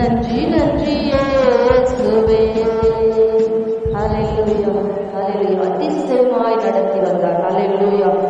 நன்றி நன்றி இயேசுவே. அலையிலுயா அலையிலுயா அதிசயமாய் நடத்தி வந்தார். அலையிலுயா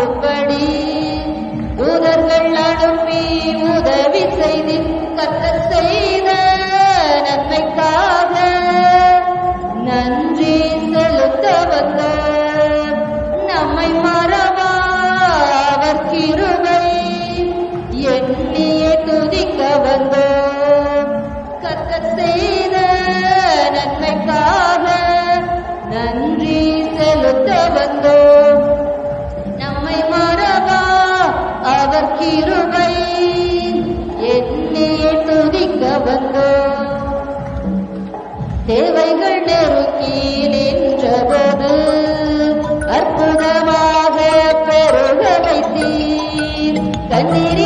காக்கும்படி வைத்தீர்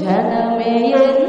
जन्मे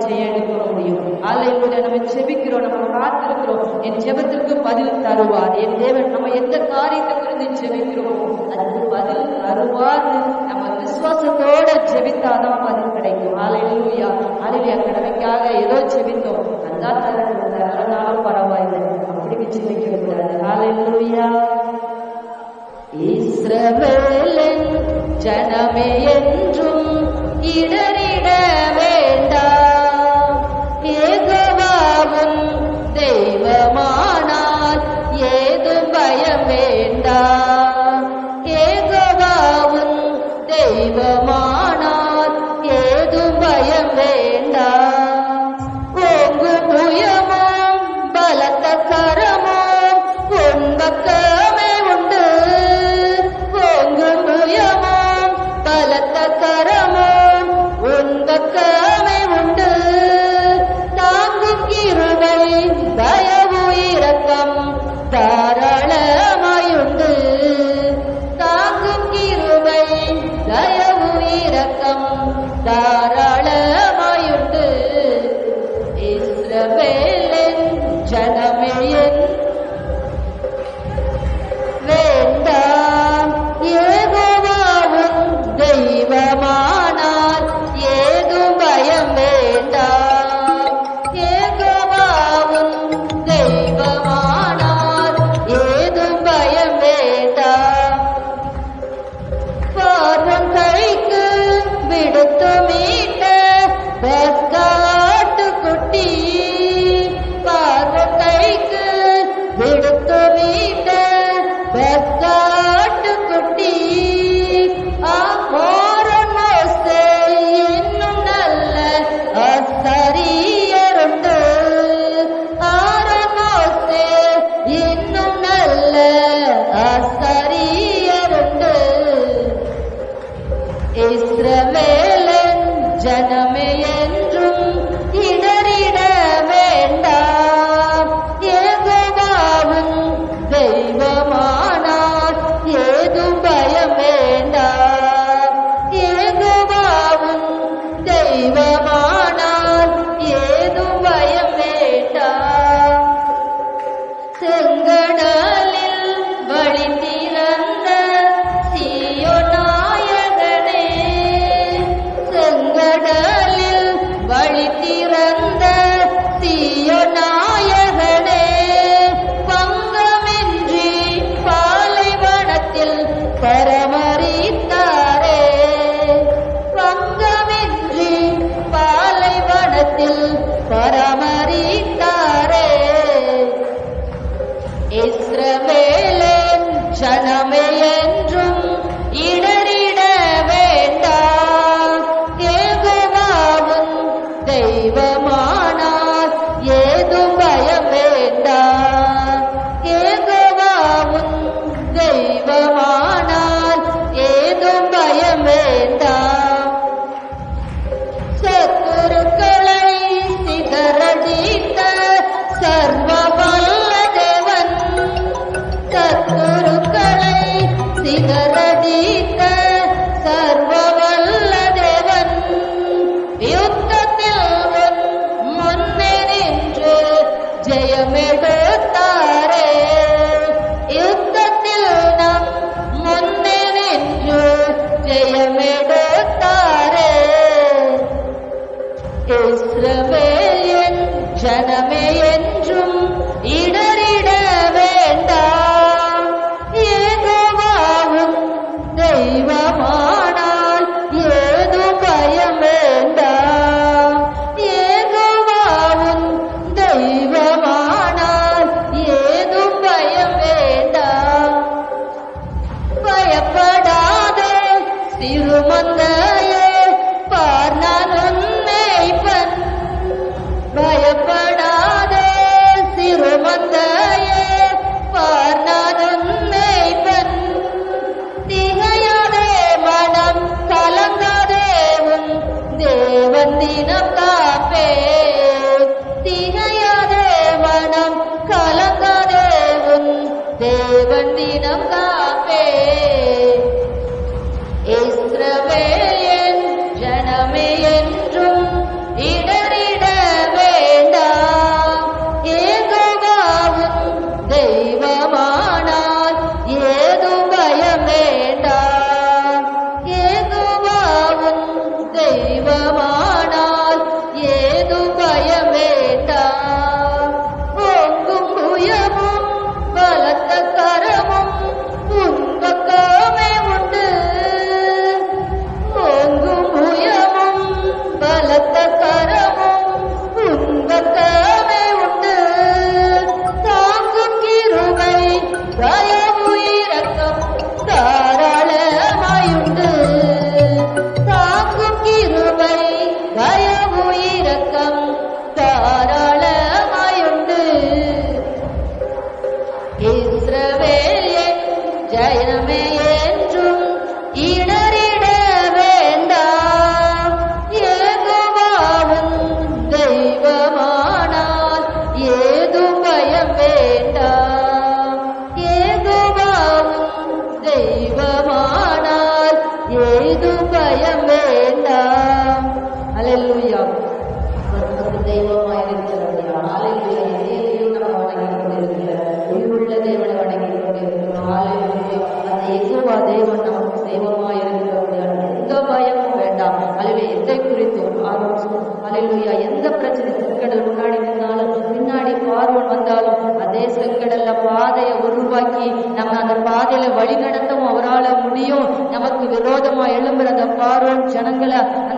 செய்ய எடுக்க முடியும். நம்ம செபிக்கிறோம் நம்ம பார்த்திருக்கிறோம் என் ஜெபத்திற்கு பதில் தருவார். என் தேவன் நம்ம எந்த காரியத்தை குறித்து ஜெபிக்கிறோமோ அதுக்கு பதில் தருவார்னு நம்ம விசுவாசத்தோட ஜெபித்தாதான் பதில் கிடைக்கும். ஆலையிலூயா ஆலையிலா கடமைக்காக ஏதோ ஜெபித்தோம். நல்லா அதனால பரவாயில்லை. அப்படி ஜெபிக்க கூடாது. ஆலையிலூயா இஸ்ரவேலன் ஜனமே என்றும் இட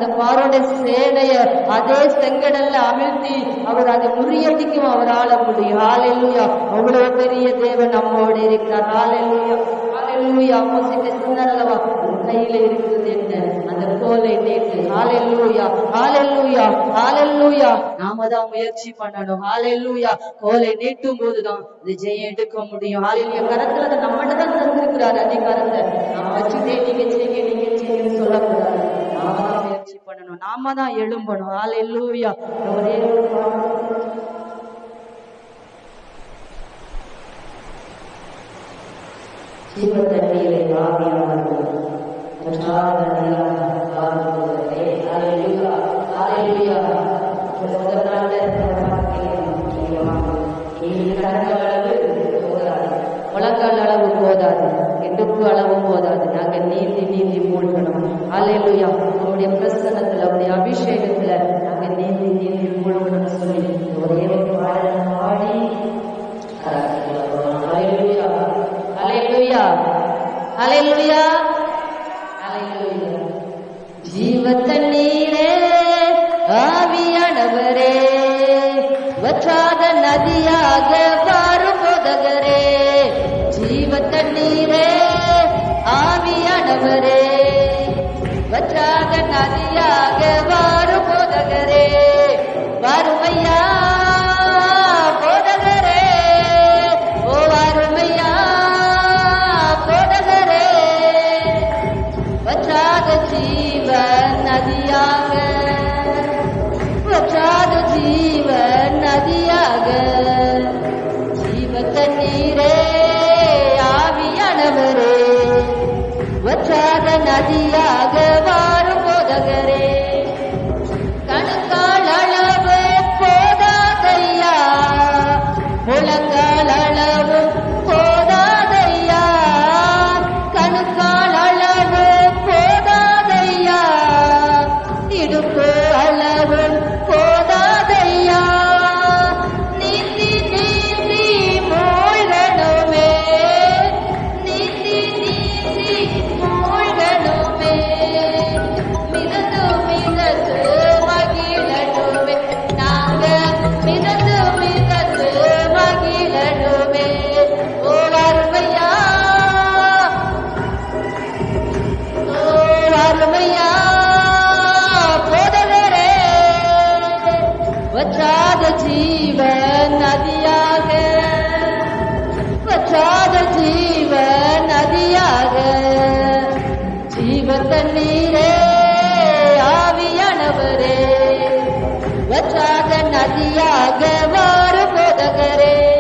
அந்த பாரோட சேனைய அதே செங்கடல்ல அமிழ்த்தி அவர் அதை முறியடிக்கும் அவர் ஆள முடியும். ஆலையிலுயா அவ்வளவு பெரிய தேவன் நம்மோடு இருக்கிறார். ஆலையிலுயா கோலை நேற்று ஆலையிலுயா ஆலையிலுயா ஆலையிலுயா நாம தான் முயற்சி பண்ணணும். ஆலையிலுயா கோலை நீட்டும் போதுதான் ஜெயம் எடுக்க முடியும். ஆலையிலுயா கரத்துல நம்மகிட்ட தான் தந்திருக்கிறார் அதிகாரத்தை. நான் வச்சுட்டே நீங்க செய்ய நீங்க செய்யன்னு சொல்லக்கூடாது. பண்ணணும். நாம தான் எழும்பணும். ஆள் எல்லூவியா ஒரே உலகால் அளவு போதாது எதுக்கு அளவு போதாது நாங்கள் நீந்தி நீந்தி மூழ்கணும் அலையிலுயா நம்முடைய பிரசன நதியாக வாரும் போதகரே. கணக்கால் அளவு போதாதையா? உலங்கால் அளவு போதாதையா? கணுக்கால் அளவு போதாதையா? இடுப்பு सागर नदिया गवार बोध करे।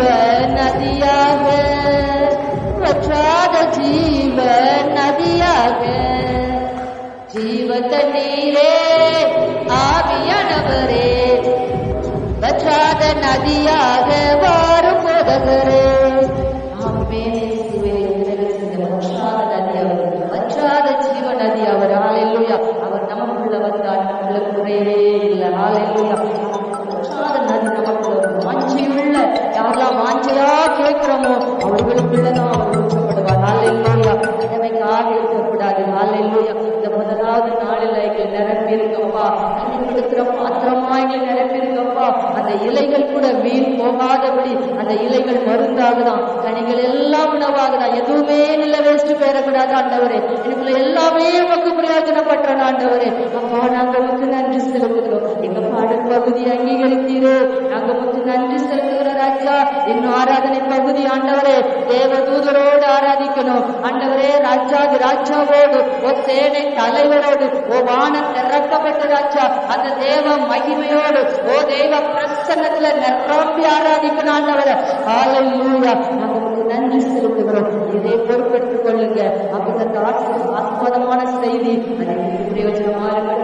ஜீவ நதியாக வற்றாத ஜீவ நதியாக ஜீவத்த நீரே ஆவியானவரே வற்றாத நதியாக வாரும் போதகரே. உணவாகுதான். கனிகள் எல்லாம் உணவாகுதான். எதுவுமே நல்ல வேஸ்ட் பெறக்கூடாது ஆண்டவரே. எனக்குள்ள எல்லாமே உமக்கு பிரயோஜனப்பட்ட ஆண்டவரே. அப்பா நாங்க உமக்கு நன்றி செலுத்துகிறோம். எங்க பாடல் பகுதி அங்கீகரித்தீரோ. நாங்க உமக்கு நன்றி செலுத்துகிற ராஜா. இன்னும் ஆராதனை பகுதி ஆண்டவரே. தேவ தூதரோடு ஆராதிக்கணும். ஆண்டவரே ராஜாதி ராஜாவோடு ஓ சேனை தலைவரோடு ஓ வானம் திறக்கப்பட்ட ராஜா. அந்த தேவ மகிமையோடு ஓ தேவ பிரசன்னத்துல நிரம்பி ஆராதிக்கணும் ஆண்டவரே ஹalleluya. நாங்க உமக்கு நன்றி செலுத்துகிறோம். இதை பொறுப்பெற்றுக் கொள்ளுங்க அப்ப இந்த ஆத்ம- ஆத்மதமான செய்தி அது பிரயோஜனமா இருக்கிறது